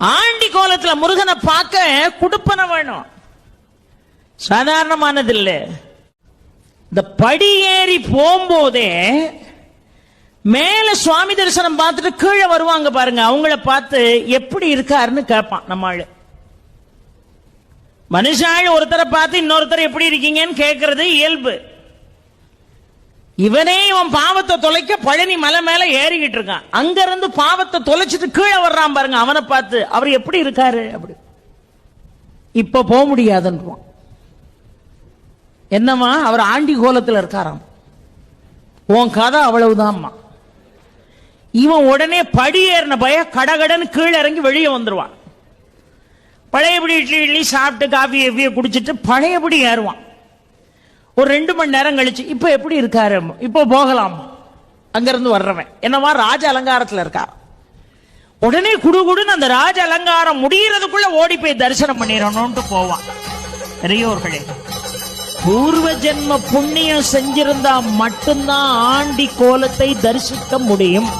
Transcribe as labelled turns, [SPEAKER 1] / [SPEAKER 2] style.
[SPEAKER 1] Aunty கோலத்தில் முருகனை பார்க்க குடுப்பன வேணும். சாதாரணமானது இல்லை இந்த படி ஏறி போகும்போதே மேல சுவாமி தரிசனம் பார்த்துட்டு கீழே வருவாங்க பாருங்க. அவங்கள பார்த்து எப்படி இருக்காருன்னு கேட்பான் நம்ம ஆளு மனுஷாள் ஒருத்தரை பார்த்து இன்னொருத்தர் எப்படி இருக்கீங்கன்னு கேட்கறது இயல்பு. இவனே இவன் பாவத்தை தொலைக்க பழனி மலை மேல ஏறிக்கிட்டு இருக்கான். அங்க இருந்து பாவத்தை தொலைச்சிட்டு கீழே வர்றான் பாருங்க அவனை பார்த்து அவர் எப்படி இருக்காரு? அப்படி. இப்ப போக முடியாதுன்றான். என்னம்மா அவர் ஆண்டி கோலத்துல இருக்காராம். உன் கதை அவ்வளவுதான்மா இவன் உடனே படி ஏறின பய கடகடன்னு கீழே இறங்கி வெளியே வந்துருவான். பழையபடி இட்லி இட்லி சாப்பிட்டு காஃபி எவ்வியை குடிச்சிட்டு பழையபடி ஏறுவான். ஒரு ரெண்டு மணி நேரம் கழிச்சு இப்ப எப்படி இருக்காரு? இப்போ போகலாம். அங்கிருந்து வர்றவன். என்னவா ராஜ அலங்காரத்துல இருக்கா? உடனே குடுகுடுன்னு அந்த ராஜ அலங்காரம் முடியறதுக்குள்ள ஓடி போய் தரிசனம் பண்ணிடணும்ட்டு போவான். பெரியோர்களே பூர்வ ஜென்ம புண்ணியம் செஞ்சிருந்தா மட்டும்தான் ஆண்டி கோலத்தை தரிசிக்க முடியும்.